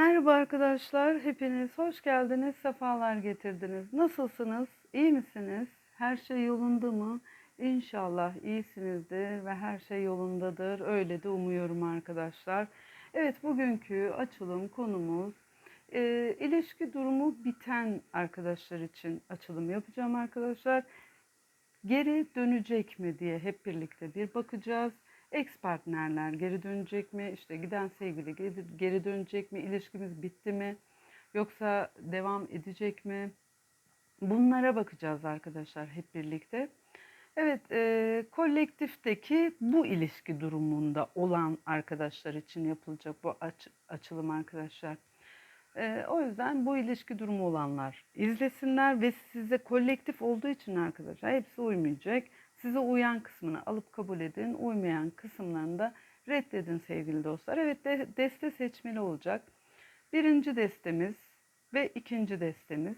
Merhaba arkadaşlar, hepiniz hoş geldiniz, sefalar getirdiniz. Nasılsınız, iyi misiniz? Her şey yolunda mı? İnşallah iyisinizdir ve her şey yolundadır. Öyle de umuyorum arkadaşlar. Evet, bugünkü açılım konumuz e, ilişki durumu biten arkadaşlar için açılım yapacağım arkadaşlar. Geri dönecek mi diye hep birlikte bir bakacağız. Ex partnerler geri dönecek mi? İşte giden sevgili geri, dönecek mi? İlişkimiz bitti mi? Yoksa devam edecek mi? Bunlara bakacağız arkadaşlar hep birlikte. Evet, e, kolektifteki bu ilişki durumunda olan arkadaşlar için yapılacak bu aç, açılım arkadaşlar. E, o yüzden bu ilişki durumu olanlar izlesinler ve size kolektif olduğu için arkadaşlar hepsi uymayacak. Size uyan kısmını alıp kabul edin, uymayan kısımlarını da reddedin sevgili dostlar. Evet de, deste seçmeli olacak. Birinci destemiz ve ikinci destemiz.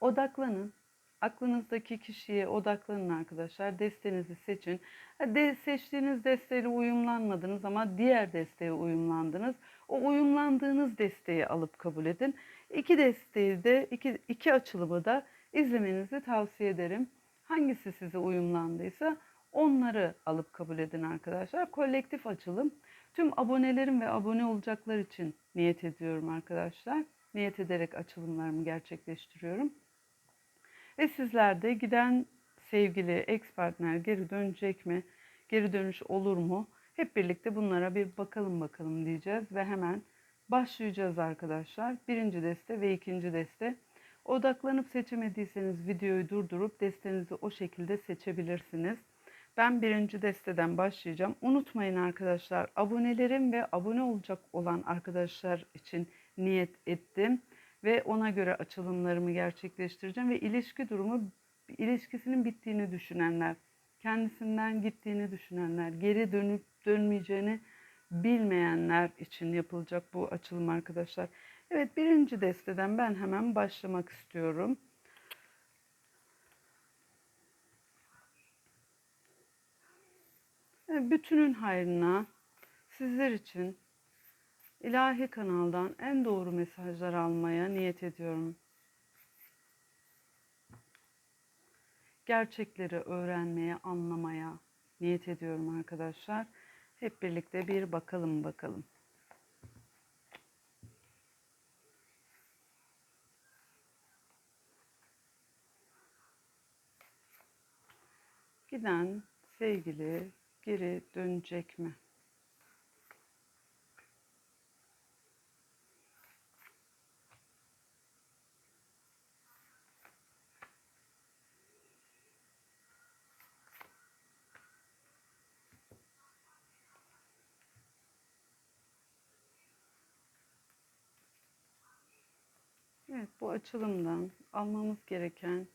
Odaklanın. Aklınızdaki kişiye odaklanın arkadaşlar. Destenizi seçin. De, seçtiğiniz desteyle uyumlanmadınız ama diğer desteğe uyumlandınız. O uyumlandığınız desteği alıp kabul edin. İki desteği de, iki, iki açılımı da izlemenizi tavsiye ederim. Hangisi size uyumlandıysa onları alıp kabul edin arkadaşlar. Kolektif açılım. Tüm abonelerim ve abone olacaklar için niyet ediyorum arkadaşlar. Niyet ederek açılımlarımı gerçekleştiriyorum. Ve sizler de giden sevgili ex partner geri dönecek mi? Geri dönüş olur mu? Hep birlikte bunlara bir bakalım bakalım diyeceğiz ve hemen başlayacağız arkadaşlar. Birinci deste ve ikinci deste. Odaklanıp seçemediyseniz videoyu durdurup destenizi o şekilde seçebilirsiniz. Ben birinci desteden başlayacağım. Unutmayın arkadaşlar abonelerim ve abone olacak olan arkadaşlar için niyet ettim. Ve ona göre açılımlarımı gerçekleştireceğim. Ve ilişki durumu ilişkisinin bittiğini düşünenler, kendisinden gittiğini düşünenler, geri dönüp dönmeyeceğini bilmeyenler için yapılacak bu açılım arkadaşlar. Evet birinci desteden ben hemen başlamak istiyorum. Bütünün hayrına sizler için ilahi kanaldan en doğru mesajlar almaya niyet ediyorum. Gerçekleri öğrenmeye, anlamaya niyet ediyorum arkadaşlar. Hep birlikte bir bakalım bakalım. Giden sevgili geri dönecek mi? Evet, bu açılımdan almamız gereken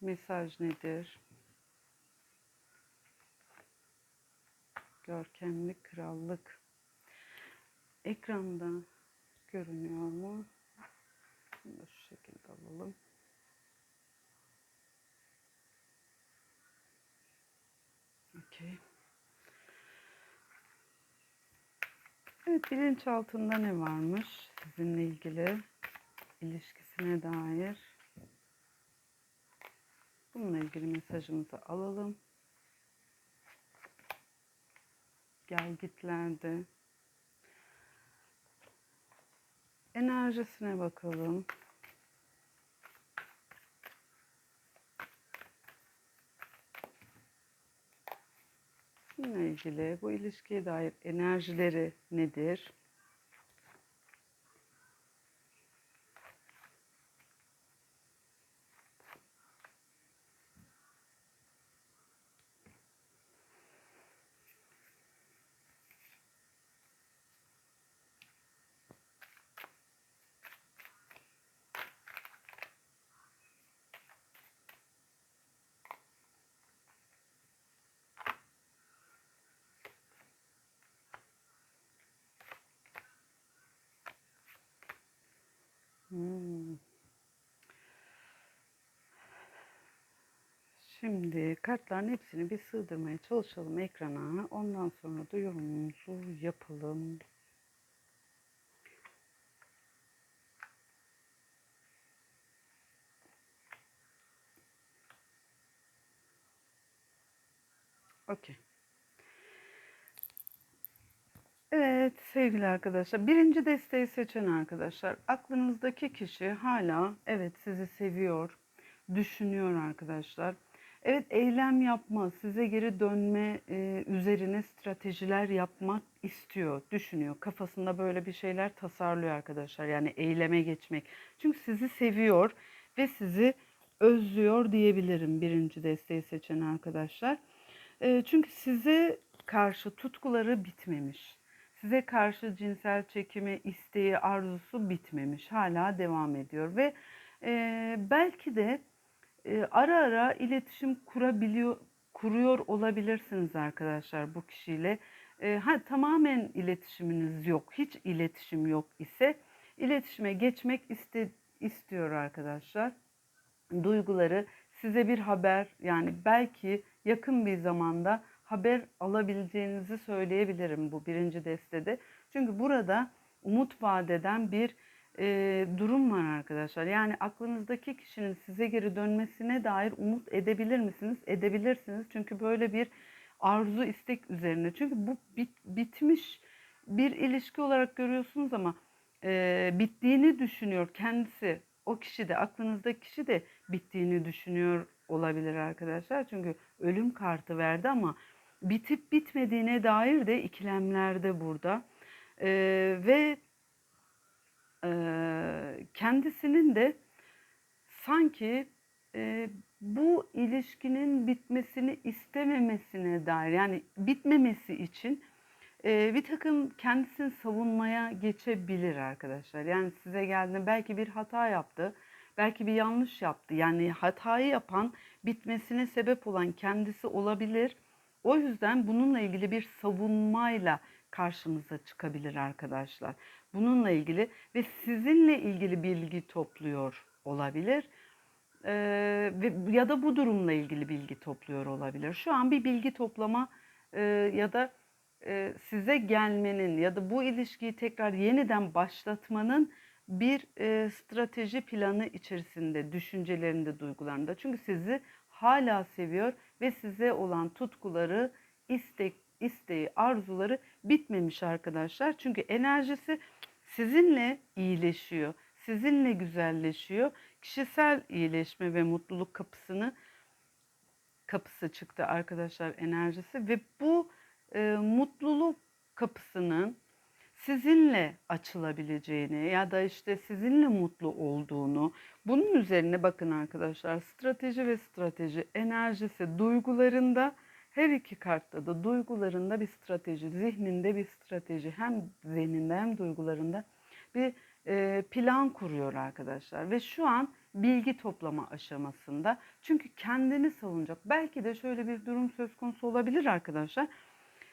mesaj nedir? Görkemli krallık. Ekranda görünüyor mu? Bunu şu şekilde alalım. Okey. Evet, bilinçaltında ne varmış sizinle ilgili? ilişkisine dair bununla ilgili mesajımızı alalım. Gelgitlerde enerjisine bakalım. Bununla ilgili bu ilişkiye dair enerjileri nedir? Şimdi kartların hepsini bir sığdırmaya çalışalım ekrana. Ondan sonra da yorumumuzu yapalım. Okey. Evet sevgili arkadaşlar birinci desteği seçen arkadaşlar aklınızdaki kişi hala evet sizi seviyor düşünüyor arkadaşlar Evet eylem yapma, size geri dönme e, üzerine stratejiler yapmak istiyor, düşünüyor. Kafasında böyle bir şeyler tasarlıyor arkadaşlar. Yani eyleme geçmek. Çünkü sizi seviyor ve sizi özlüyor diyebilirim birinci desteği seçen arkadaşlar. E, çünkü size karşı tutkuları bitmemiş. Size karşı cinsel çekimi, isteği, arzusu bitmemiş. Hala devam ediyor ve e, belki de ara ara iletişim kurabiliyor, kuruyor olabilirsiniz arkadaşlar bu kişiyle. E, ha, tamamen iletişiminiz yok, hiç iletişim yok ise iletişime geçmek iste, istiyor arkadaşlar. Duyguları size bir haber yani belki yakın bir zamanda haber alabileceğinizi söyleyebilirim bu birinci destede. Çünkü burada umut vadeden bir e, durum var arkadaşlar. Yani aklınızdaki kişinin size geri dönmesine dair umut edebilir misiniz? Edebilirsiniz. Çünkü böyle bir arzu istek üzerine. Çünkü bu bit, bitmiş bir ilişki olarak görüyorsunuz ama e, bittiğini düşünüyor kendisi. O kişi de aklınızdaki kişi de bittiğini düşünüyor olabilir arkadaşlar. Çünkü ölüm kartı verdi ama bitip bitmediğine dair de ikilemlerde burada. E, ve kendisinin de sanki bu ilişkinin bitmesini istememesine dair yani bitmemesi için bir takım kendisini savunmaya geçebilir arkadaşlar. Yani size geldiğinde belki bir hata yaptı, belki bir yanlış yaptı. Yani hatayı yapan, bitmesine sebep olan kendisi olabilir. O yüzden bununla ilgili bir savunmayla karşımıza çıkabilir arkadaşlar. Bununla ilgili ve sizinle ilgili bilgi topluyor olabilir. Ee, ya da bu durumla ilgili bilgi topluyor olabilir. Şu an bir bilgi toplama e, ya da e, size gelmenin ya da bu ilişkiyi tekrar yeniden başlatmanın bir e, strateji planı içerisinde, düşüncelerinde, duygularında. Çünkü sizi hala seviyor ve size olan tutkuları, istek, isteği, arzuları bitmemiş arkadaşlar. Çünkü enerjisi sizinle iyileşiyor, sizinle güzelleşiyor. Kişisel iyileşme ve mutluluk kapısını kapısı çıktı arkadaşlar enerjisi ve bu e, mutluluk kapısının sizinle açılabileceğini ya da işte sizinle mutlu olduğunu bunun üzerine bakın arkadaşlar strateji ve strateji enerjisi duygularında her iki kartta da duygularında bir strateji zihninde bir strateji. Hem zihninde hem duygularında bir e, plan kuruyor arkadaşlar. Ve şu an bilgi toplama aşamasında. Çünkü kendini savunacak. Belki de şöyle bir durum söz konusu olabilir arkadaşlar.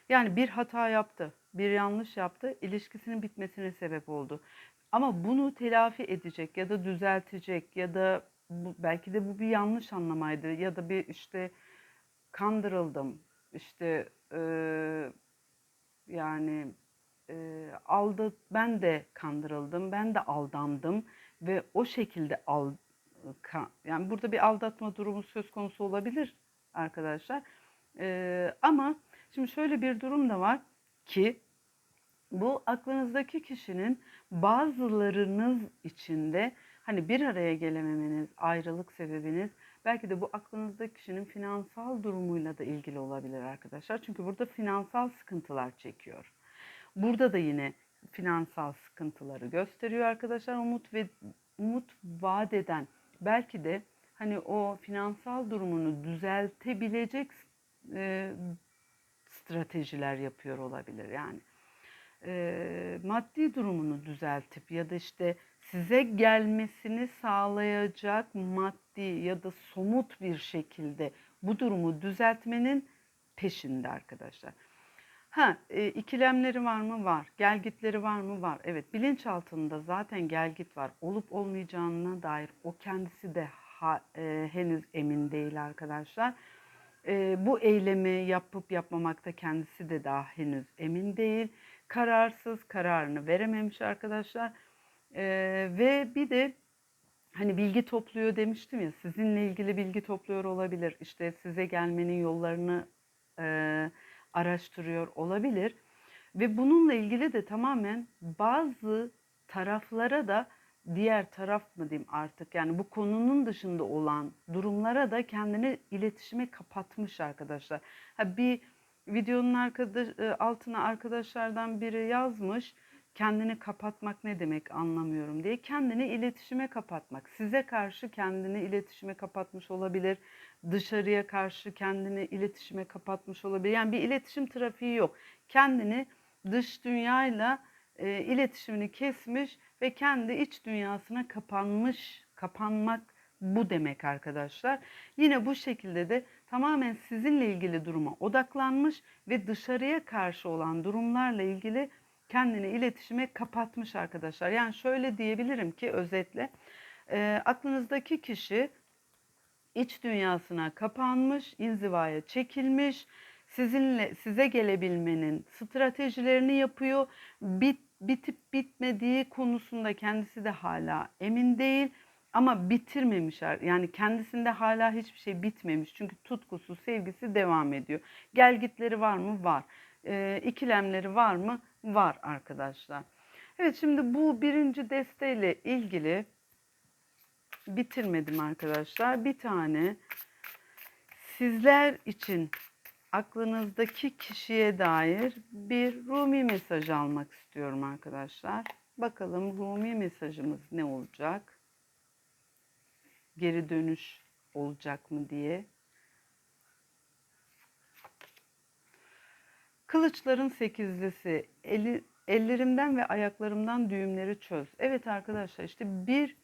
Yani bir hata yaptı, bir yanlış yaptı, ilişkisinin bitmesine sebep oldu. Ama bunu telafi edecek ya da düzeltecek ya da bu, belki de bu bir yanlış anlamaydı ya da bir işte kandırıldım, işte e, yani e, aldı ben de kandırıldım, ben de aldandım ve o şekilde al yani burada bir aldatma durumu söz konusu olabilir arkadaşlar. E, ama Şimdi şöyle bir durum da var ki bu aklınızdaki kişinin bazılarınız içinde hani bir araya gelememeniz, ayrılık sebebiniz belki de bu aklınızdaki kişinin finansal durumuyla da ilgili olabilir arkadaşlar. Çünkü burada finansal sıkıntılar çekiyor. Burada da yine finansal sıkıntıları gösteriyor arkadaşlar. Umut ve umut vaat eden belki de hani o finansal durumunu düzeltebilecek e, stratejiler yapıyor olabilir. Yani e, maddi durumunu düzeltip ya da işte size gelmesini sağlayacak maddi ya da somut bir şekilde bu durumu düzeltmenin peşinde arkadaşlar. Ha, e, ikilemleri var mı? Var. Gelgitleri var mı? Var. Evet, bilinçaltında zaten gelgit var. Olup olmayacağına dair o kendisi de ha, e, henüz emin değil arkadaşlar e, bu eylemi yapıp yapmamakta kendisi de daha henüz emin değil. Kararsız, kararını verememiş arkadaşlar. E, ve bir de hani bilgi topluyor demiştim ya sizinle ilgili bilgi topluyor olabilir. İşte size gelmenin yollarını e, araştırıyor olabilir. Ve bununla ilgili de tamamen bazı taraflara da diğer taraf mı diyeyim artık yani bu konunun dışında olan durumlara da kendini iletişime kapatmış arkadaşlar. Ha bir videonun arkadaş, e, altına arkadaşlardan biri yazmış kendini kapatmak ne demek anlamıyorum diye kendini iletişime kapatmak. Size karşı kendini iletişime kapatmış olabilir. Dışarıya karşı kendini iletişime kapatmış olabilir. Yani bir iletişim trafiği yok. Kendini dış dünyayla e, iletişimini kesmiş ve kendi iç dünyasına kapanmış, kapanmak bu demek arkadaşlar. Yine bu şekilde de tamamen sizinle ilgili duruma odaklanmış ve dışarıya karşı olan durumlarla ilgili kendini iletişime kapatmış arkadaşlar. Yani şöyle diyebilirim ki özetle e, aklınızdaki kişi iç dünyasına kapanmış, inzivaya çekilmiş, sizinle size gelebilmenin stratejilerini yapıyor. Bit, bitip bitmediği konusunda kendisi de hala emin değil ama bitirmemiş yani kendisinde hala hiçbir şey bitmemiş çünkü tutkusu sevgisi devam ediyor. Gelgitleri var mı? Var. E, ikilemleri var mı? Var arkadaşlar. Evet şimdi bu birinci desteğiyle ilgili bitirmedim arkadaşlar. Bir tane sizler için aklınızdaki kişiye dair bir Rumi mesaj almak istiyorum arkadaşlar. Bakalım Rumi mesajımız ne olacak? Geri dönüş olacak mı diye. Kılıçların sekizlisi. Eli, ellerimden ve ayaklarımdan düğümleri çöz. Evet arkadaşlar işte bir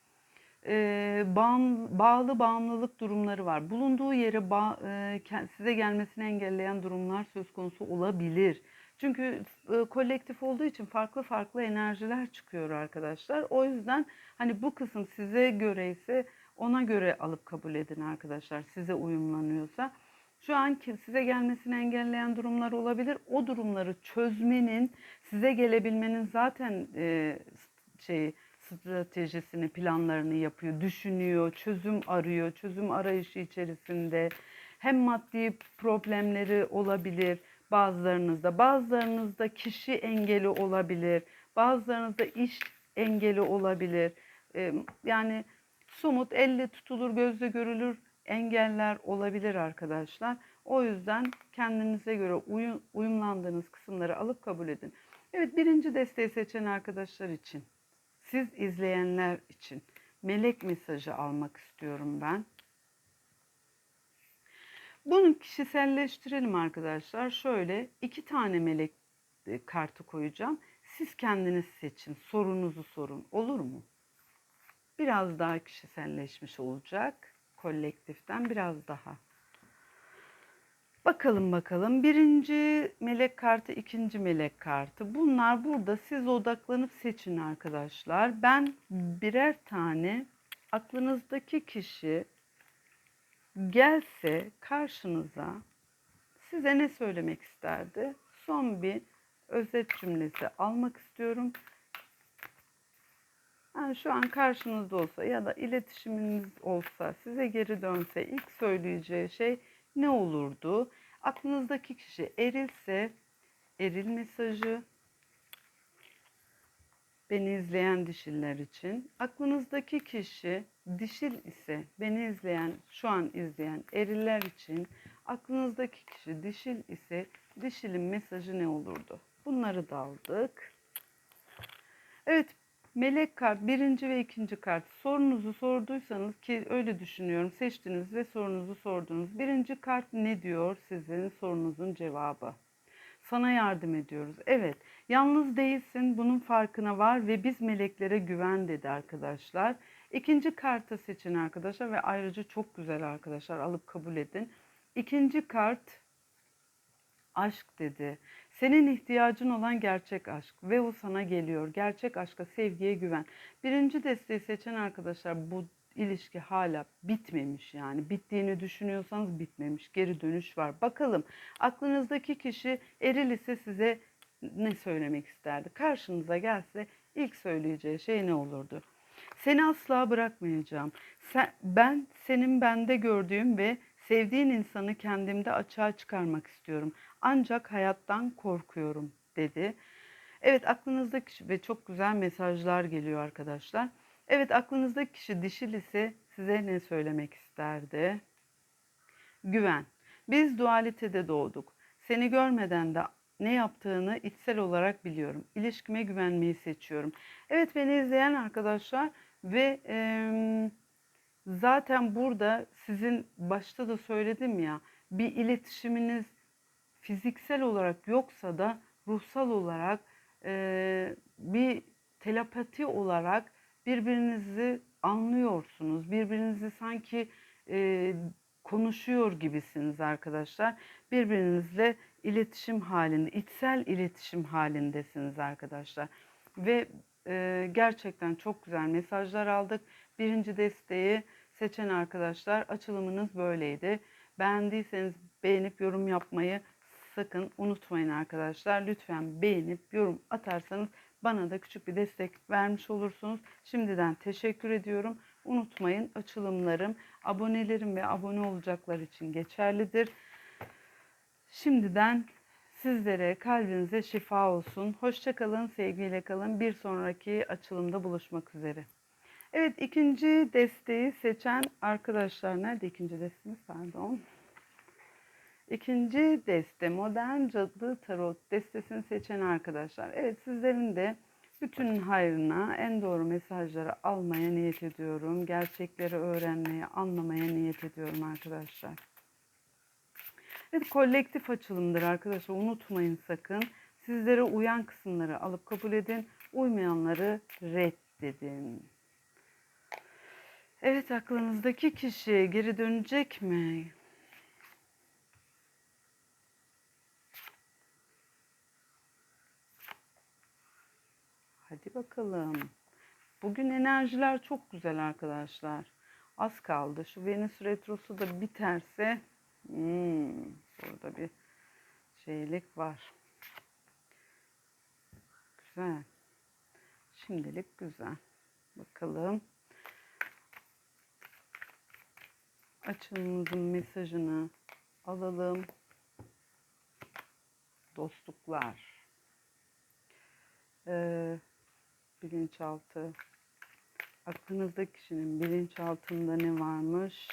e, bağım, bağlı bağımlılık durumları var. Bulunduğu yere bağ, e, size gelmesini engelleyen durumlar söz konusu olabilir. Çünkü e, kolektif olduğu için farklı farklı enerjiler çıkıyor arkadaşlar. O yüzden hani bu kısım size göre ise ona göre alıp kabul edin arkadaşlar. Size uyumlanıyorsa. Şu an size gelmesini engelleyen durumlar olabilir. O durumları çözmenin, size gelebilmenin zaten e, şey stratejisini, planlarını yapıyor, düşünüyor, çözüm arıyor, çözüm arayışı içerisinde. Hem maddi problemleri olabilir bazılarınızda, bazılarınızda kişi engeli olabilir, bazılarınızda iş engeli olabilir. E, yani somut elle tutulur, gözle görülür engeller olabilir arkadaşlar. O yüzden kendinize göre uyum, uyumlandığınız kısımları alıp kabul edin. Evet birinci desteği seçen arkadaşlar için, siz izleyenler için melek mesajı almak istiyorum ben. Bunu kişiselleştirelim arkadaşlar. Şöyle iki tane melek e, kartı koyacağım. Siz kendiniz seçin, sorunuzu sorun. Olur mu? Biraz daha kişiselleşmiş olacak kolektiften biraz daha. Bakalım bakalım. Birinci melek kartı, ikinci melek kartı. Bunlar burada siz odaklanıp seçin arkadaşlar. Ben birer tane aklınızdaki kişi gelse karşınıza size ne söylemek isterdi? Son bir özet cümlesi almak istiyorum. Yani şu an karşınızda olsa ya da iletişiminiz olsa size geri dönse ilk söyleyeceği şey ne olurdu? Aklınızdaki kişi erilse eril mesajı beni izleyen dişiller için. Aklınızdaki kişi dişil ise beni izleyen, şu an izleyen eriller için aklınızdaki kişi dişil ise dişilin mesajı ne olurdu? Bunları da aldık. Evet Melek kart birinci ve ikinci kart. Sorunuzu sorduysanız ki öyle düşünüyorum. Seçtiniz ve sorunuzu sordunuz. Birinci kart ne diyor sizin sorunuzun cevabı? Sana yardım ediyoruz. Evet, yalnız değilsin. Bunun farkına var ve biz meleklere güven dedi arkadaşlar. İkinci kartı seçin arkadaşlar ve ayrıca çok güzel arkadaşlar alıp kabul edin. İkinci kart aşk dedi. Senin ihtiyacın olan gerçek aşk ve o sana geliyor. Gerçek aşka, sevgiye güven. Birinci desteği seçen arkadaşlar bu ilişki hala bitmemiş yani. Bittiğini düşünüyorsanız bitmemiş. Geri dönüş var. Bakalım aklınızdaki kişi eril ise size ne söylemek isterdi? Karşınıza gelse ilk söyleyeceği şey ne olurdu? Seni asla bırakmayacağım. Sen, ben senin bende gördüğüm ve Sevdiğin insanı kendimde açığa çıkarmak istiyorum. Ancak hayattan korkuyorum dedi. Evet aklınızdaki kişi ve çok güzel mesajlar geliyor arkadaşlar. Evet aklınızdaki kişi dişil ise size ne söylemek isterdi? Güven. Biz dualitede doğduk. Seni görmeden de ne yaptığını içsel olarak biliyorum. İlişkime güvenmeyi seçiyorum. Evet beni izleyen arkadaşlar ve eee, zaten burada sizin başta da söyledim ya bir iletişiminiz fiziksel olarak yoksa da ruhsal olarak eee, bir telepati olarak birbirinizi anlıyorsunuz. Birbirinizi sanki eee, konuşuyor gibisiniz arkadaşlar. Birbirinizle iletişim halinde, içsel iletişim halindesiniz arkadaşlar. Ve e, gerçekten çok güzel mesajlar aldık. Birinci desteği seçen arkadaşlar açılımınız böyleydi. Beğendiyseniz beğenip yorum yapmayı sakın unutmayın arkadaşlar. Lütfen beğenip yorum atarsanız bana da küçük bir destek vermiş olursunuz. Şimdiden teşekkür ediyorum. Unutmayın açılımlarım abonelerim ve abone olacaklar için geçerlidir. Şimdiden sizlere kalbinize şifa olsun. Hoşçakalın, sevgiyle kalın. Bir sonraki açılımda buluşmak üzere. Evet ikinci desteği seçen arkadaşlar nerede ikinci destemiz pardon. İkinci deste modern cadı tarot destesini seçen arkadaşlar. Evet sizlerin de bütün hayrına en doğru mesajları almaya niyet ediyorum. Gerçekleri öğrenmeye, anlamaya niyet ediyorum arkadaşlar. Evet kolektif açılımdır arkadaşlar. Unutmayın sakın. Sizlere uyan kısımları alıp kabul edin. Uymayanları reddedin. Evet aklınızdaki kişi geri dönecek mi? Hadi bakalım. Bugün enerjiler çok güzel arkadaşlar. Az kaldı. Şu Venüs retrosu da biterse hmm, burada bir şeylik var. Güzel. Şimdilik güzel. Bakalım. Açılımımızın mesajını alalım. Dostluklar. Ee, bilinçaltı. Aklınızda kişinin bilinçaltında ne varmış?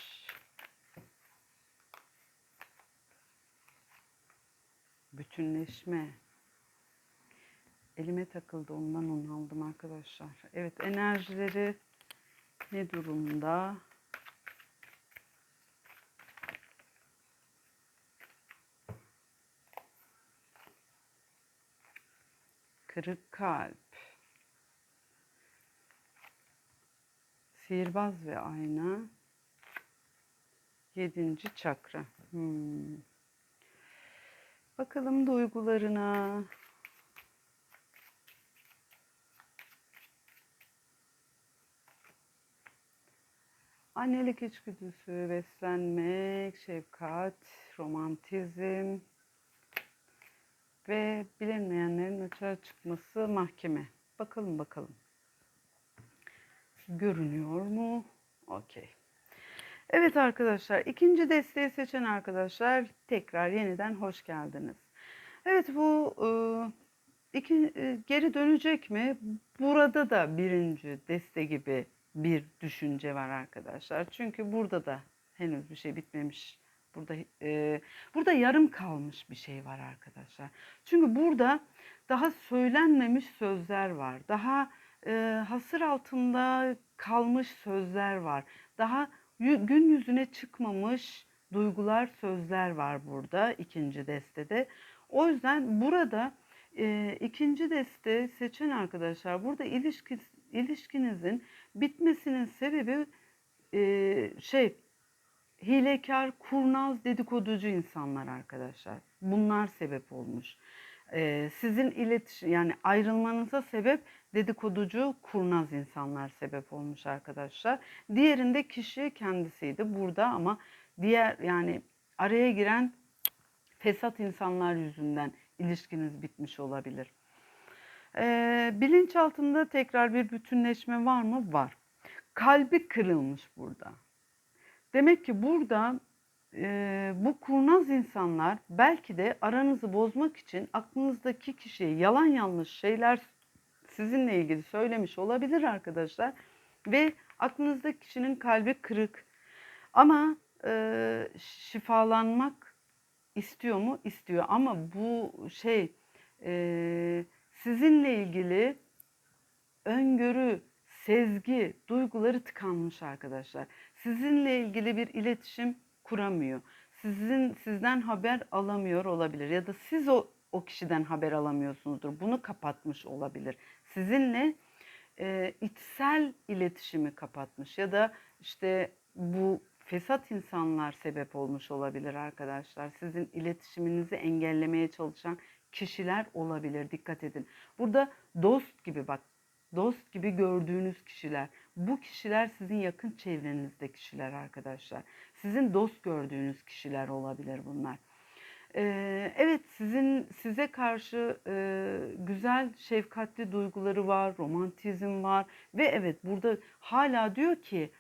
Bütünleşme. Elime takıldı ondan onu aldım arkadaşlar. Evet enerjileri ne durumda? Kırık kalp. Sihirbaz ve ayna. Yedinci çakra. Hmm. Bakalım duygularına. Annelik içgüdüsü, beslenmek, şefkat, romantizm ve bilinmeyenlerin açığa çıkması mahkeme. Bakalım bakalım. Görünüyor mu? Okey. Evet arkadaşlar ikinci desteği seçen arkadaşlar tekrar yeniden hoş geldiniz. Evet bu e, iki, e, geri dönecek mi? Burada da birinci deste gibi bir düşünce var arkadaşlar. Çünkü burada da henüz bir şey bitmemiş. Burada e, burada yarım kalmış bir şey var arkadaşlar. Çünkü burada daha söylenmemiş sözler var. Daha e, hasır altında kalmış sözler var. Daha gün yüzüne çıkmamış duygular, sözler var burada ikinci destede. O yüzden burada e, ikinci deste seçen arkadaşlar burada ilişki, ilişkinizin bitmesinin sebebi e, şey hilekar, kurnaz, dedikoducu insanlar arkadaşlar. Bunlar sebep olmuş. Ee, sizin iletişim yani ayrılmanıza sebep dedikoducu, kurnaz insanlar sebep olmuş arkadaşlar. Diğerinde kişi kendisiydi burada ama diğer yani araya giren fesat insanlar yüzünden ilişkiniz bitmiş olabilir. Ee, bilinçaltında tekrar bir bütünleşme var mı? Var. Kalbi kırılmış burada. Demek ki burada e, bu kurnaz insanlar belki de aranızı bozmak için aklınızdaki kişiye yalan yanlış şeyler sizinle ilgili söylemiş olabilir arkadaşlar. Ve aklınızdaki kişinin kalbi kırık. Ama e, şifalanmak istiyor mu? İstiyor. Ama bu şey e, sizinle ilgili öngörü, sezgi, duyguları tıkanmış arkadaşlar. Sizinle ilgili bir iletişim kuramıyor. Sizin sizden haber alamıyor olabilir ya da siz o o kişiden haber alamıyorsunuzdur. Bunu kapatmış olabilir. Sizinle e, içsel iletişimi kapatmış ya da işte bu fesat insanlar sebep olmuş olabilir arkadaşlar. Sizin iletişiminizi engellemeye çalışan kişiler olabilir. Dikkat edin. Burada dost gibi bak dost gibi gördüğünüz kişiler. Bu kişiler sizin yakın çevrenizde kişiler arkadaşlar. Sizin dost gördüğünüz kişiler olabilir bunlar. Ee, evet sizin size karşı e, güzel şefkatli duyguları var, romantizm var ve evet burada hala diyor ki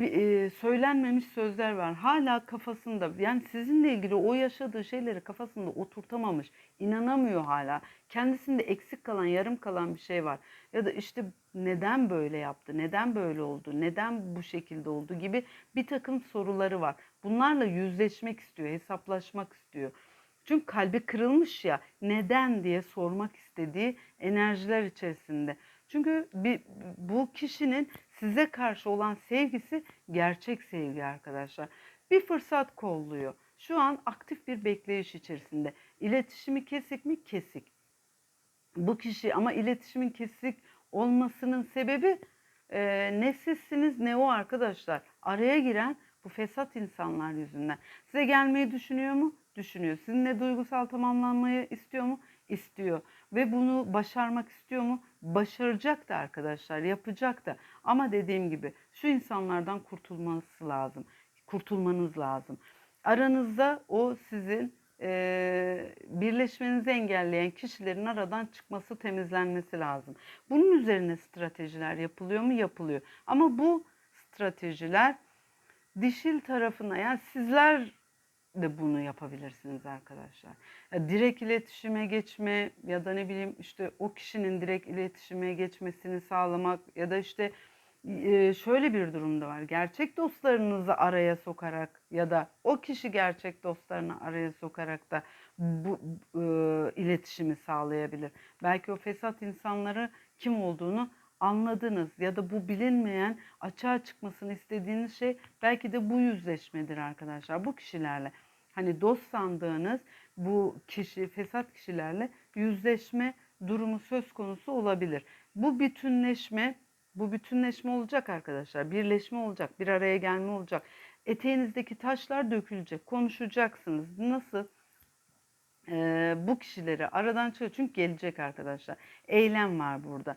e, söylenmemiş sözler var. Hala kafasında yani sizinle ilgili o yaşadığı şeyleri kafasında oturtamamış. inanamıyor hala. Kendisinde eksik kalan, yarım kalan bir şey var. Ya da işte neden böyle yaptı, neden böyle oldu, neden bu şekilde oldu gibi bir takım soruları var. Bunlarla yüzleşmek istiyor, hesaplaşmak istiyor. Çünkü kalbi kırılmış ya neden diye sormak istediği enerjiler içerisinde. Çünkü bir, bu kişinin size karşı olan sevgisi gerçek sevgi arkadaşlar. Bir fırsat kolluyor. Şu an aktif bir bekleyiş içerisinde. İletişimi kesik mi? Kesik. Bu kişi ama iletişimin kesik olmasının sebebi e, ne sizsiniz ne o arkadaşlar. Araya giren bu fesat insanlar yüzünden. Size gelmeyi düşünüyor mu? Düşünüyor. Sizinle duygusal tamamlanmayı istiyor mu? İstiyor. Ve bunu başarmak istiyor mu? Başaracak da arkadaşlar, yapacak da. Ama dediğim gibi şu insanlardan kurtulması lazım. Kurtulmanız lazım. Aranızda o sizin e, birleşmenizi engelleyen kişilerin aradan çıkması, temizlenmesi lazım. Bunun üzerine stratejiler yapılıyor mu? Yapılıyor. Ama bu stratejiler dişil tarafına yani sizler de bunu yapabilirsiniz arkadaşlar. Ya direkt iletişime geçme ya da ne bileyim işte o kişinin direkt iletişime geçmesini sağlamak ya da işte e, şöyle bir durumda var. Gerçek dostlarınızı araya sokarak ya da o kişi gerçek dostlarını araya sokarak da bu e, iletişimi sağlayabilir. Belki o fesat insanları kim olduğunu anladınız ya da bu bilinmeyen açığa çıkmasını istediğiniz şey belki de bu yüzleşmedir arkadaşlar. Bu kişilerle hani dost sandığınız bu kişi fesat kişilerle yüzleşme durumu söz konusu olabilir. Bu bütünleşme bu bütünleşme olacak arkadaşlar. Birleşme olacak, bir araya gelme olacak. Eteğinizdeki taşlar dökülecek, konuşacaksınız. Nasıl? Ee, bu kişileri aradan çıkıyor. Çünkü gelecek arkadaşlar. Eylem var burada.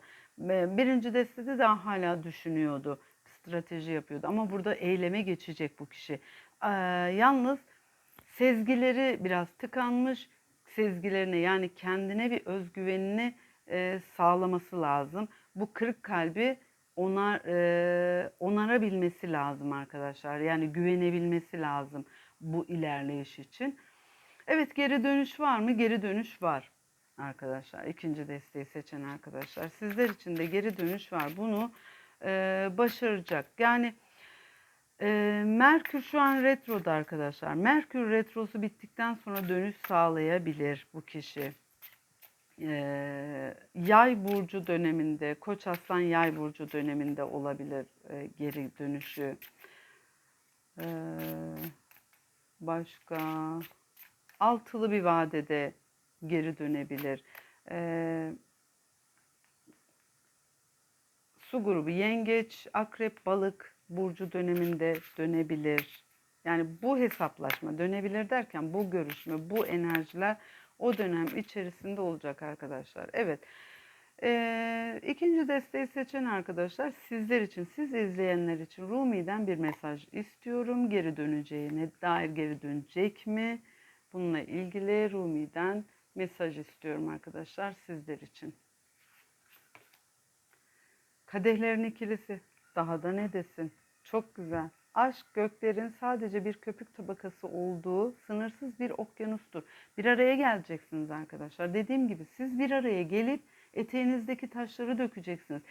Birinci destede daha hala düşünüyordu. Strateji yapıyordu. Ama burada eyleme geçecek bu kişi. Ee, yalnız sezgileri biraz tıkanmış. Sezgilerine yani kendine bir özgüvenini e, sağlaması lazım. Bu kırık kalbi onar, e, onarabilmesi lazım arkadaşlar. Yani güvenebilmesi lazım bu ilerleyiş için. Evet geri dönüş var mı? Geri dönüş var arkadaşlar. İkinci desteği seçen arkadaşlar. Sizler için de geri dönüş var. Bunu e, başaracak. Yani e, Merkür şu an retroda arkadaşlar. Merkür retrosu bittikten sonra dönüş sağlayabilir bu kişi. E, yay burcu döneminde, Koç Aslan Yay burcu döneminde olabilir e, geri dönüşü. E, başka altılı bir vadede geri dönebilir. Ee, su grubu yengeç, akrep, balık burcu döneminde dönebilir. Yani bu hesaplaşma dönebilir derken bu görüşme, bu enerjiler o dönem içerisinde olacak arkadaşlar. Evet. Ee, ikinci desteği seçen arkadaşlar sizler için, siz izleyenler için Rumi'den bir mesaj istiyorum. Geri döneceğine dair geri dönecek mi? Bununla ilgili Rumi'den mesaj istiyorum arkadaşlar sizler için. Kadehlerin ikilisi daha da ne desin? Çok güzel. Aşk göklerin sadece bir köpük tabakası olduğu sınırsız bir okyanustur. Bir araya geleceksiniz arkadaşlar. Dediğim gibi siz bir araya gelip eteğinizdeki taşları dökeceksiniz.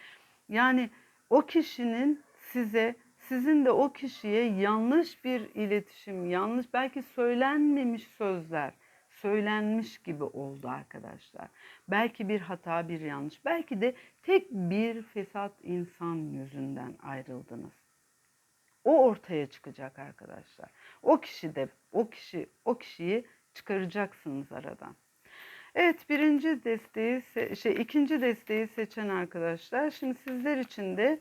Yani o kişinin size, sizin de o kişiye yanlış bir iletişim, yanlış belki söylenmemiş sözler söylenmiş gibi oldu arkadaşlar. Belki bir hata, bir yanlış, belki de tek bir fesat insan yüzünden ayrıldınız. O ortaya çıkacak arkadaşlar. O kişi de o kişi o kişiyi çıkaracaksınız aradan. Evet birinci desteği şey ikinci desteği seçen arkadaşlar. Şimdi sizler için de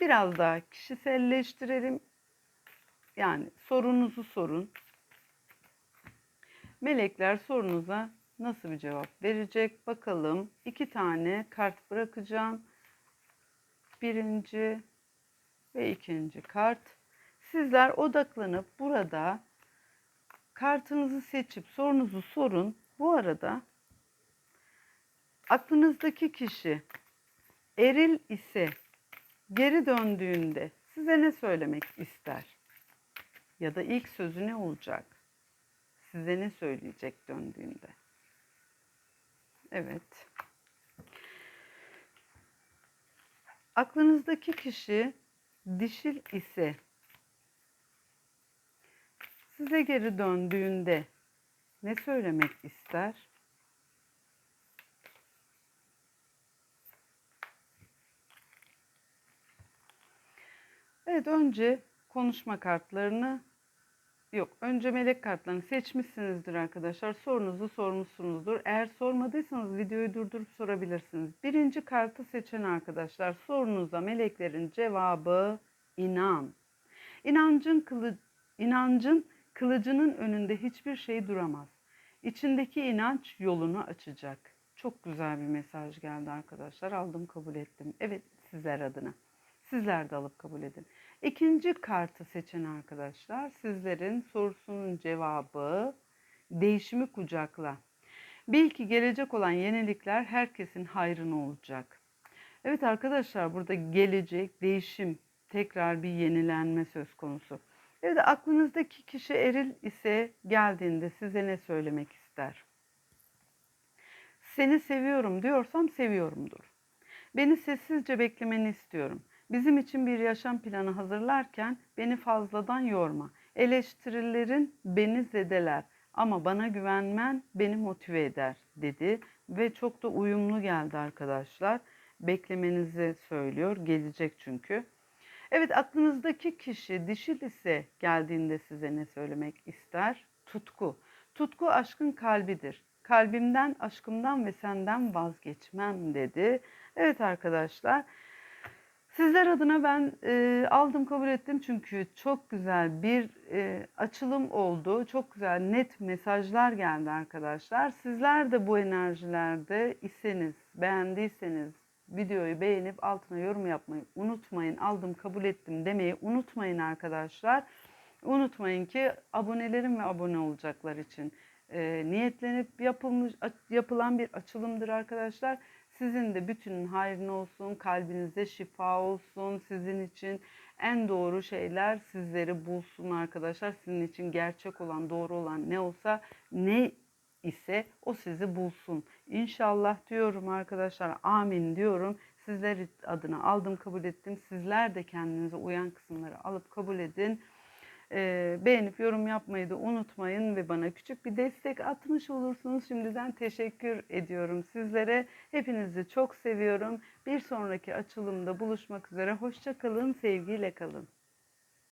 biraz daha kişiselleştirelim. Yani sorunuzu sorun. Melekler sorunuza nasıl bir cevap verecek bakalım. İki tane kart bırakacağım. Birinci ve ikinci kart. Sizler odaklanıp burada kartınızı seçip sorunuzu sorun. Bu arada aklınızdaki kişi eril ise geri döndüğünde size ne söylemek ister? Ya da ilk sözü ne olacak? Size ne söyleyecek döndüğünde? Evet. Aklınızdaki kişi dişil ise size geri döndüğünde ne söylemek ister? Evet önce konuşma kartlarını yok önce melek kartlarını seçmişsinizdir arkadaşlar. Sorunuzu sormuşsunuzdur. Eğer sormadıysanız videoyu durdurup sorabilirsiniz. Birinci kartı seçen arkadaşlar sorunuza meleklerin cevabı inan. İnancın kılı, inancın kılıcının önünde hiçbir şey duramaz. İçindeki inanç yolunu açacak. Çok güzel bir mesaj geldi arkadaşlar. Aldım kabul ettim. Evet sizler adına. Sizler de alıp kabul edin. İkinci kartı seçen arkadaşlar sizlerin sorusunun cevabı değişimi kucakla. Bil ki gelecek olan yenilikler herkesin hayrına olacak. Evet arkadaşlar burada gelecek, değişim, tekrar bir yenilenme söz konusu. Evet aklınızdaki kişi eril ise geldiğinde size ne söylemek ister? Seni seviyorum diyorsam seviyorumdur. Beni sessizce beklemeni istiyorum. Bizim için bir yaşam planı hazırlarken beni fazladan yorma. Eleştirilerin beni zedeler ama bana güvenmen beni motive eder dedi ve çok da uyumlu geldi arkadaşlar. Beklemenizi söylüyor. Gelecek çünkü. Evet aklınızdaki kişi dişil ise geldiğinde size ne söylemek ister? Tutku. Tutku aşkın kalbidir. Kalbimden, aşkımdan ve senden vazgeçmem dedi. Evet arkadaşlar. Sizler adına ben e, aldım kabul ettim çünkü çok güzel bir e, açılım oldu. Çok güzel net mesajlar geldi arkadaşlar. Sizler de bu enerjilerde iseniz, beğendiyseniz videoyu beğenip altına yorum yapmayı unutmayın. Aldım kabul ettim demeyi unutmayın arkadaşlar. Unutmayın ki abonelerim ve abone olacaklar için e, niyetlenip yapılmış yapılan bir açılımdır arkadaşlar. Sizin de bütünün hayrına olsun, kalbinize şifa olsun. Sizin için en doğru şeyler sizleri bulsun arkadaşlar. Sizin için gerçek olan, doğru olan ne olsa ne ise o sizi bulsun. İnşallah diyorum arkadaşlar. Amin diyorum. Sizler adına aldım kabul ettim. Sizler de kendinize uyan kısımları alıp kabul edin. Ee, beğenip yorum yapmayı da unutmayın ve bana küçük bir destek atmış olursunuz. Şimdiden teşekkür ediyorum sizlere. Hepinizi çok seviyorum. Bir sonraki açılımda buluşmak üzere. Hoşça kalın, sevgiyle kalın.